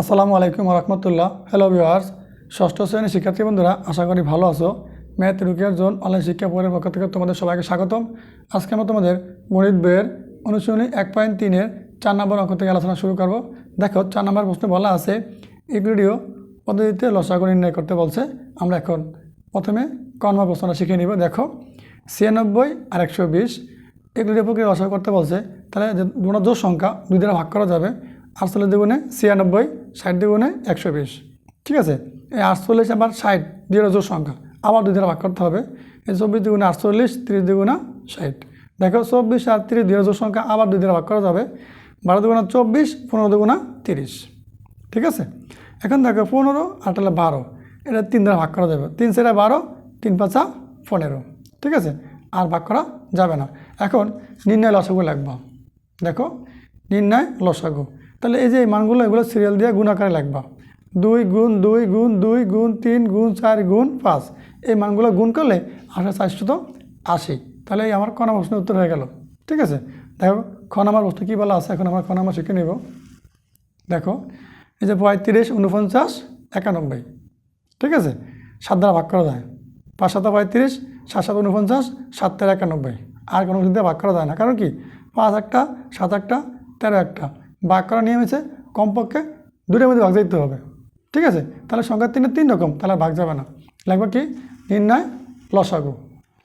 আসসালামু আলাইকুম রহমতুল্লাহ hello viewers ষষ্ঠ শ্রেণির শিক্ষার্থী বন্ধুরা, আশা করি ভালো আছো। ম্যাথ রুকিয়ার জোন অনলাইন শিক্ষা বোর্ডের পক্ষ থেকে তোমাদের সবাইকে স্বাগতম। আজকে আমরা তোমাদের গণিত বইয়ের অনুশীলনী এক পয়েন্ট তিনের চার নম্বর অঙ্ক থেকে আলোচনা শুরু করব। দেখো, চার নম্বর প্রশ্নে বলা আছে ইগ্রিডিও পদ্ধতিতে লসাগু নির্ণয় করতে বলছে। আমরা এখন প্রথমে কর্ম প্রশ্নটা শিখে নিব। দেখো, ছিয়ানব্বই আর একশো বিশ এগুলির প্রক্রিয়া লসাগু করতে বলছে, তাহলে দুটো জোর সংখ্যা দুই দ্বারা ভাগ করা যাবে। আটচল্লিশ দ্বিগুণে ছিয়ানব্বই ষাট দ্বিগুণে একশো বিশ। ঠিক আছে? এই আটচল্লিশ আবার ষাট দুই জোর সংখ্যা। আবার দুই দ্বারা ভাগ করতে হবে। এই চব্বিশ দ্বিগুণে আটচল্লিশ, তিরিশ দ্বিগুণা ষাট। দেখো চব্বিশ আর তিরিশ দুই জোর সংখ্যা, আবার দুই দ্বারা ভাগ করা যাবে। বারো দুগুণা চব্বিশ, পনেরো দুগুণা তিরিশ। ঠিক আছে? এখন দেখো পনেরো তাহলে বারো। এটা তিন দ্বারা ভাগ করা যাবে। তিন সেটা বারো, তিন পাঁচা পনেরো। ঠিক আছে? আর ভাগ করা যাবে না। এখন নির্ণয় লসাগু লাগবা। দেখো, নির্ণয় লসাগু। তাহলে এই যে এই মানগুলো, এগুলো সিরিয়াল দিয়ে গুণ আকারে লাগবা। দুই গুণ দুই গুণ দুই গুণ, তিন গুণ, চার গুণ, পাঁচ। এই মানগুলো গুণ করলে আসে চারশত আশি। তাহলে এই আমার ক প্রশ্নের উত্তর হয়ে গেল। ঠিক আছে? দেখো, খ নম্বর প্রশ্ন কী বলা আছে? এখন আমরা খ নম্বর শিখে নেব। দেখো, এই যে পঁয়ত্রিশ উনপঞ্চাশ একানব্বই। ঠিক আছে? সাত দ্বারা ভাগ করা যায়। পাঁচ সাত পঁয়ত্রিশ, সাত সাত উনপঞ্চাশ সাত তেরো, একানব্বই। আর কোনো কিছু দিয়ে ভাগ করা যায় না। কারণ কি? পাঁচ একটা, সাত একটা, তেরো একটা। ভাগ করা নিয়ম হচ্ছে কমপক্ষে দুটোর মধ্যে ভাগ দিতে হবে। ঠিক আছে? তাহলে সংখ্যা তিনের তিন রকম, তাহলে ভাগ যাবে না। লাগবে কি? নির্ণয় লসাগু।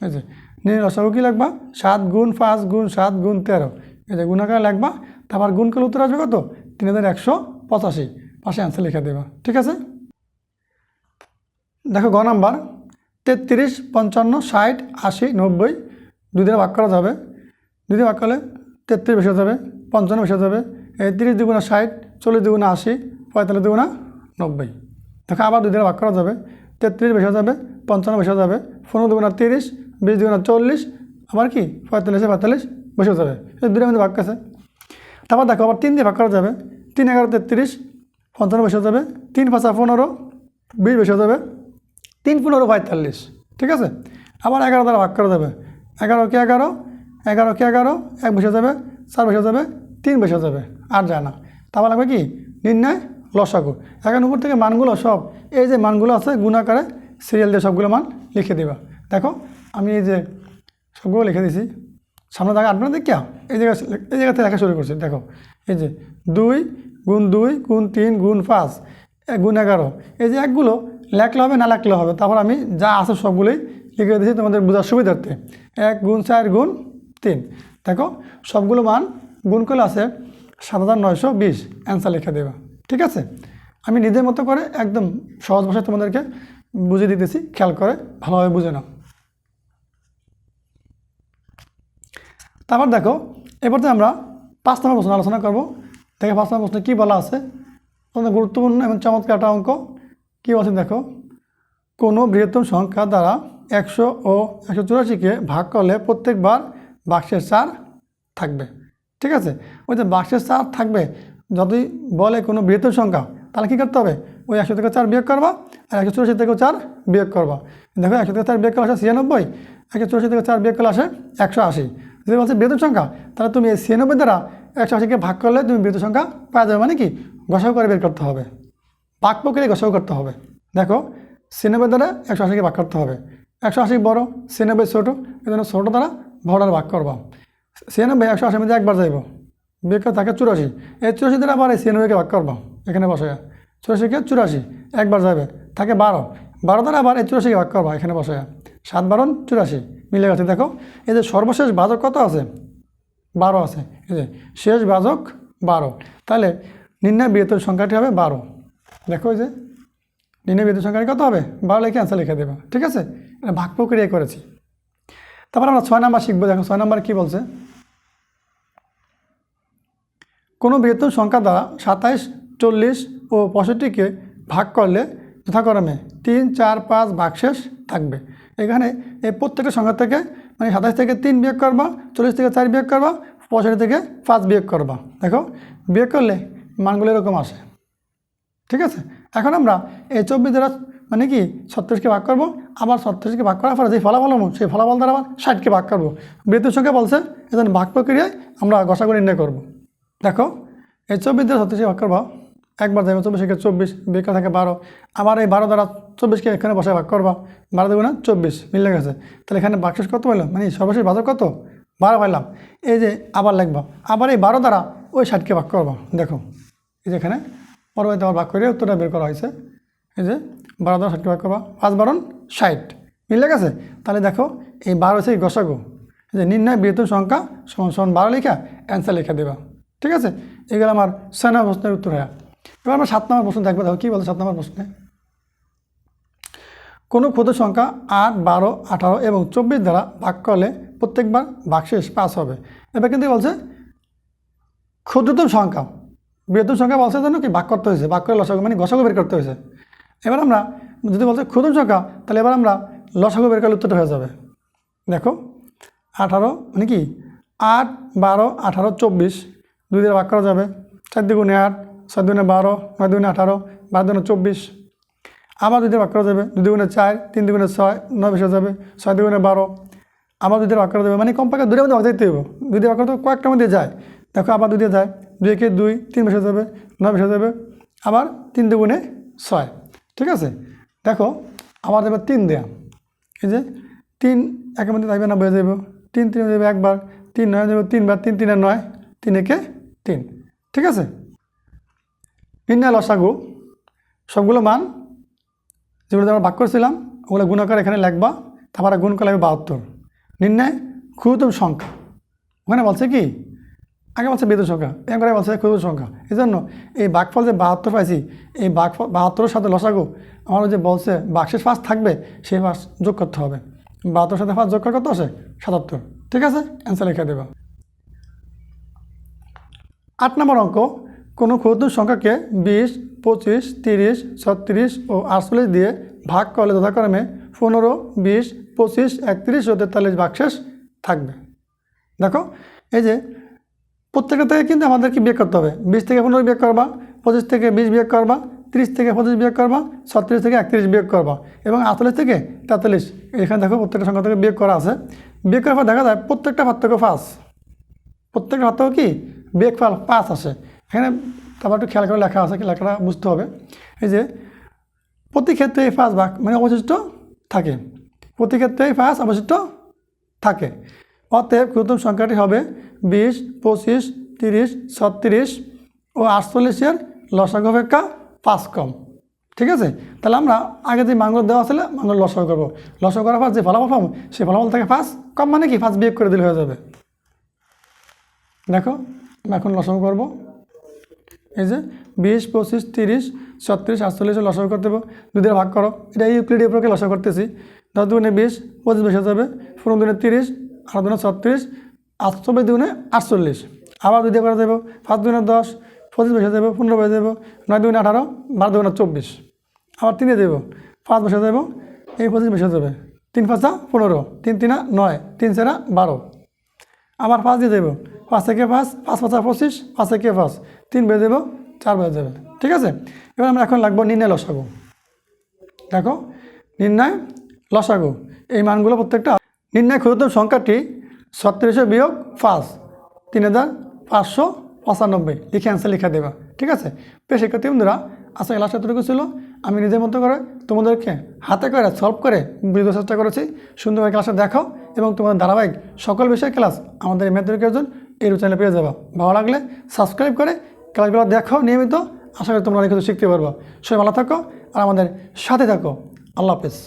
এই যে নির্ণয় লসাগু কী লাগবা? সাত গুণ পাঁচ গুণ সাত গুণ তেরো। এই যে গুণাকার লাগবা, তারপর গুণ করলে উত্তর আসবে কত? তিন হাজার একশো পঁচাশি। পাশে অ্যান্সার লিখে দেবা। ঠিক আছে? দেখো গ নাম্বার। তেত্রিশ, পঞ্চান্ন, ষাট, আশি, নব্বই দুই দিনে ভাগ করা যাবে। দুই দিনে ভাগ করলে তেত্রিশ বেশি যাবে, পঞ্চান্ন বেশি যাবে। তিরিশ দুগুণা ষাট, চল্লিশ দুগুণা আশি, পঁয়তাল্লিশ দুগুণা নব্বই। দেখো আবার দুই দিনে ভাগ করা যাবে। তেত্রিশ বেশি যাবে, পঞ্চান্ন বেশি যাবে। পনেরো দুগুণা তিরিশ, বিশ দুগুণা চল্লিশ, আবার কি? পঁয়তাল্লিশে পঁয়তাল্লিশ বেশি যাবে। এই দুটোর মধ্যে ভাগ আছে। তারপর দেখো আবার তিন দিয়ে ভাগ করা যাবে। তিন, এগারো, তেত্রিশ, পঞ্চান্ন বেশি যাবে। তিন, পাঁচা পনেরো, বিশ হয়ে যাবে। তিন, পনেরো, পঁয়তাল্লিশ, ঠিক আছে? আবার এগারো দ্বারা ভাগ করা যাবে। এগারো কে এগারো এগারো কে এগারো, এক বসে যাবে, চার বসে যাবে তিন বসে যাবে, আর যায় না। তারপর লাগবে কি? নির্ণয়, লসাগু। এখন উপর থেকে মানগুলো সব, এই যে মানগুলো আছে গুণাকারে সিরিয়াল দিয়ে সবগুলো মান লিখে দিবা। দেখো, আমি এই যে সবগুলো লিখে দিছি। সামনে দেখা আটবে না দেখিয়া, এই জায়গা এই জায়গা থেকে লেখা শুরু করছি, দেখো। এই যে দুই গুণ দুই গুণ তিন গুণ পাঁচ গুণ এগারো। এই যে একগুলো লেখলে হবে, না লেখলে হবে? তারপর আমি যা আছে সবগুলোই লিখে দিয়েছি তোমাদের বোঝার সুবিধার্থে। এক গুণ চার গুণ তিন। দেখো, সবগুলো মান গুণ করলে আছে সাত হাজার নয়শো বিশ অ্যান্সার লিখে দেবা। ঠিক আছে? আমি নিজের মতো করে একদম সহজ ভাষায় তোমাদেরকে বুঝিয়ে দিতেছি, খেয়াল করে ভালোভাবে বুঝে নাও। তারপর দেখো এবারে আমরা পাঁচ নম্বর প্রশ্ন আলোচনা করব। দেখে, পাঁচ নম্বর প্রশ্নে কী বলা আছে? অত্যন্ত গুরুত্বপূর্ণ এবং চমৎকার একটা অঙ্ক। কী বলছে দেখো? কোনো বৃহত্তম সংখ্যা দ্বারা একশো ও একশো চুরাশিকে ভাগ করলে প্রত্যেকবার বাক্সের চার থাকবে। ঠিক আছে? ওই যে বাক্সের চার থাকবে, যদি বলে কোনো বৃহত্তম সংখ্যা, তাহলে কী করতে হবে? ওই একশো থেকে চার বিয়োগ করবা, আর একশো চুরাশি থেকে চার বিয়োগ করবা। দেখো, একশো থেকে চার বিয়োগ করলে আসে ছিয়ানব্বই, একশো চুরাশি থেকে চার বিয়োগ করলে আসে একশো আশি। যদি বলছে বৃহত্তম সংখ্যা, তাহলে তুমি এই ছিয়ানব্বই দ্বারা একশো আশিকে ভাগ করলে তুমি বৃহত্তম সংখ্যা পাওয়া যাবে মানে কি? গসাও করে বের করতে হবে। পাক প্রক্রিয়া গসাও করতে হবে। দেখো, ছিয়ানব্বই দ্বারা একশো আশিকে ভাগ করতে হবে। একশো আশি বড়, ছিয়ানব্বই ছোটো, এই জন্য ছোটো দ্বারা বড় ভাগ করবা। ছিয়ানব্বই একশো আশির মধ্যে একবার যাইব। বিয়োগ করে থাকে চুরাশি। এই চুরাশি আবার এই ছিয়ানব্বইকে ভাগ করবা, এখানে বসে। চুরাশিকে চুরাশি, একবার যাবে থাকে বারো। বারো দ্বারা আবার এই চুরাশিকে ভাগ করবা, এখানে বসে। সাত বারো চুরাশি, মিলে গেছে। দেখো, এই যে সর্বশেষ বাজক কত আছে? বারো আছে। এই যে শেষ বাজক বারো। তাহলে নির্ণয় বৃহত্তর সংখ্যাটি হবে বারো। দেখো যে, নির্ণয় বৃহত্তর সংখ্যাটি কত হবে? বারো লিখে অ্যান্সার লিখে দেবা। ঠিক আছে? ভাগ প্রক্রিয়া করেছি। তারপর আমরা ছয় নাম্বার শিখব। দেখো, ছয় নাম্বার কী বলছে? কোনো বৃহত্তম সংখ্যা দ্বারা সাতাইশ, চল্লিশ ও পঁয়ষট্টিকে ভাগ করলে যথাক্রমে তিন, চার, পাঁচ ভাগশেষ থাকবে। এখানে এই প্রত্যেকটা সংখ্যা থেকে মানে সাতাইশ থেকে তিন বিয়োগ করবা, চল্লিশ থেকে চার বিয়োগ করবা, পঁয়ষট্টি থেকে পাঁচ বিয়োগ করবা। দেখো, বিয়োগ করলে মানগুলো এরকম আসে। ঠিক আছে? এখন আমরা এই চব্বিশ দ্বারা মানে কি ছত্রিশকে ভাগ করব, আবার ছত্রিশকে ভাগ করার পরে যে ফলাফল হব, সেই ফলাফল দ্বারা আবার ষাটকে ভাগ করব। বৃত্তির সংখ্যা বলছে, এজন্য ভাগ প্রক্রিয়ায় আমরা গসাগু নির্ণয় করব। দেখো, এই চব্বিশ দ্বারা ছত্রিশকে ভাগ করব, একবার যাবে চব্বিশ একে চব্বিশ বেকা থাকে বারো। আবার এই বারো দ্বারা চব্বিশকে এখানে বসে ভাগ করবা, বারো দেবো না চব্বিশ, মিলে গেছে। তাহলে এখানে বাক্সেস কত পেলাম মানে সর্বশেষ বাজার কত? বারো পাইলাম। এই যে আবার লিখবা, আবার এই বারো দ্বারা ওই ষাটকে ভাগ করবা, দেখো। এই যে এখানে পরবর্তীতে আবার ভাগ করে উত্তরটা বের করা হয়েছে। এই যে বারো দ্বারা ষাটকে ভাগ করবা, পাঁচ বারণ ষাট, মিলে গেছে? তাহলে দেখো, এই বারো হচ্ছে গসাগু যে নির্ণয় বৃহত্তম সংখ্যা সমান সমান বারো লেখা অ্যান্সার লেখা দেবা। ঠিক আছে? এগুলো আমার ছয় নম্বর প্রশ্নের উত্তর হয় এবার আমরা সাত নম্বর প্রশ্ন দেখব, দেখো, কী বলছে সাত নম্বর প্রশ্নে? কোনো ক্ষুদ্র সংখ্যা আট, বারো, আঠারো এবং চব্বিশ দ্বারা ভাগ করলে প্রত্যেকবার ভাগশেষ পাস হবে। এবার কিন্তু বলছে? ক্ষুদ্রতম সংখ্যা, বৃহত্তম সংখ্যা বলছে জন্য কি? ভাগ করতে হয়েছে, ভাগ করে লসাগু মানে গসাগু বের করতে হয়েছে। এবার আমরা যদি বলছে ক্ষুদ্রতম সংখ্যা, তাহলে এবার আমরা লসাগু বের করলে উত্তরটা হয়ে যাবে। দেখো, আঠারো মানে কি? আট, বারো, আঠারো, চব্বিশ দুই দিয়ে ভাগ করা যাবে। চার দুগুণে আট, ছয় দুগুণে বারো, নয় দুগুণে আঠারো, বারো দুগুণে চব্বিশ। আবার দুই দিয়ে ভাগ করা যাবে। দুই দুগুণে চার, তিন দুগুণে ছয়, নয় বেশি যাবে। ছয় দুগুণে বারো। আবার দুই দিয়ে ভাগ করা যাবে। মানে কমপক্ষে দুইয়ের মধ্যে ভাগ দিতে হবে দুই দিয়ে ভাগ করতে কয়েকটার মধ্যে যায়। দেখো আবার দুই দিয়ে যায়। দুই একে দুই, তিন বেশি যাবে, নয় বেশি যাবে। আবার তিন দুগুণে ছয়। ঠিক আছে? দেখো, আবার দেবে তিন দেয়া। এই যে তিন একের মধ্যে থাকবে না বেড়ে যাবে তিন তিন দেবে একবার। তিন নয় দেবে তিনবার। তিন তিনে নয়, তিন একে তিন। ঠিক আছে? নির্ণয় লসাগু। সবগুলো মান যেগুলো আমরা ভাগ করেছিলাম, ওগুলো গুণাকার এখানে লিখবা, তারপরে গুণ করলে বাহাত্তর। নির্ণয় ক্ষুদ্রতম সংখ্যা। ওখানে বলছে কি? আগে বলছে বেদ সংখ্যা, এরপরে বলছে ক্ষুদ্র সংখ্যা। এই জন্য এই বাঘফল যে বাহাত্তর পাইছি, এই বাঘফল বাহাত্তরের সাথে লসাগু আমার যে বলছে বাক্সের ফাঁস থাকবে, সেই ফাঁস যোগ করতে হবে। বাহাত্তর সাথে ফাঁস যোগ করে কত আসে? সাতাত্তর। ঠিক আছে? অ্যান্সার লিখে দেবা। আট নম্বর অঙ্ক, কোনো ক্ষুদ্র সংখ্যাকে বিশ, পঁচিশ, তিরিশ, ছত্রিশ ও আটচল্লিশ দিয়ে ভাগ করলে যথাক্রমে পনেরো, বিশ, পঁচিশ, একত্রিশ ও তেতাল্লিশ বাক্সেস থাকবে। দেখো, এই যে প্রত্যেকটা থেকে কিন্তু আমাদেরকে বিয়োগ করতে হবে। বিশ থেকে পনেরো বিয়োগ করবা, পঁচিশ থেকে বিশ বিয়োগ করবা, তিরিশ থেকে পঁচিশ বিয়োগ করবা, ছত্রিশ থেকে একত্রিশ বিয়োগ করবা এবং আটচল্লিশ থেকে তেতাল্লিশ। এখানে দেখো প্রত্যেকটা সংখ্যা থেকে বিয়োগ করা আছে। বিয়োগ করার পর দেখা যায় প্রত্যেকটা পার্থক্য পাঁচ। প্রত্যেকটা পার্থক্য কি? বিয়োগ ফল পাঁচ আসে এখানে তারপর একটু খেয়াল করে লেখা আছে, লেখাটা বুঝতে হবে। এই যে প্রতি ক্ষেত্রে এই পাঁচ ভাগ মানে অবশিষ্ট থাকে। প্রতি ক্ষেত্রে এই পাঁচ অবশিষ্ট থাকে। অতএব ক্ষুদ্রতম সংখ্যাটি হবে বিশ, পঁচিশ, তিরিশ, ছত্রিশ ও আটচল্লিশের লসাগু অপেক্ষা পাঁচ কম। ঠিক আছে? তাহলে আমরা আগে যে মাঙ্গল দেওয়া ছিল মাঙ্গল লসাগু করব। লসাগু করার পর যে ফলাফল পাবো, সেই ফলাফল থেকে পাঁচ কম মানে কি? পাঁচ বিয়োগ করে দিলে হয়ে যাবে। দেখো এখন লসাগু করব। এই যে বিশ, পঁচিশ, তিরিশ, ছত্রিশ, আটচল্লিশ লসাগু করতে হবে। দিয়ে ভাগ করো। এটা ইউক্লিডীয় প্রকে লসাগু করতেছি। দশ দুগুণে বিশ, পঁচিশ বেশি হয়ে যাবে। পনেরো দুগুণে তিরিশ, আট দুগুণে ছত্রিশ আটচল্লিশ দুগুণে আটচল্লিশ। আবার দুই দিয়ে করা যাবে পাঁচ দুগুণে দশ, পঁচিশ বেশি যাবে। পনেরো বেশি যাব। নয় দুগুণে আঠারো, বারো দুগুণে চব্বিশ। আবার তিনে দেবো। পাঁচ বসে যাব। এই পঁচিশ বেশি যাবে। তিন পাঁচটা পনেরো। তিন তিনা নয়। তিন চারা বারো। আবার পাঁচ দিয়ে দেবো। পাঁচ থেকে পাঁচ পাঁচ পাঁচা পঁচিশ, পাঁচ থেকে পাঁচ, তিন বেজে দেবো, চার বেজে যাবে ঠিক আছে? এবার আমরা এখন লাগবো নির্ণয় লসাগু। দেখো, নির্ণয় লসাগু। এই মানগুলো প্রত্যেকটা নির্ণয় ক্ষুদ্রতম সংখ্যাটি ছত্রিশশো বিয়োগ পাঁচ, তিন হাজার পাঁচশো পঁচানব্বই। লিখে অ্যান্সার লিখে দেবা। ঠিক আছে? প্রিয় শিক্ষার্থী বন্ধুরা আজকে ক্লাসটা এতটুকু ছিল। আমি নিজের মতো করে তোমাদেরকে হাতে করে সলভ করে বুঝতে চেষ্টা করেছি। সুন্দরভাবে ক্লাসে দেখো এবং তোমাদের ধারাবাহিক সকল বিষয়ে ক্লাস আমাদের মেথডিকের জন্য এই চ্যানেলে পেয়ে যাব। ভালো লাগলে সাবস্ক্রাইব করে ক্লাসগুলো দেখো নিয়মিত। আশা করি তোমরা অনেক কিছু শিখতে পারব। সবাই ভালো থাকো আর আমাদের সাথে থাকো। আল্লাহ হাফেজ।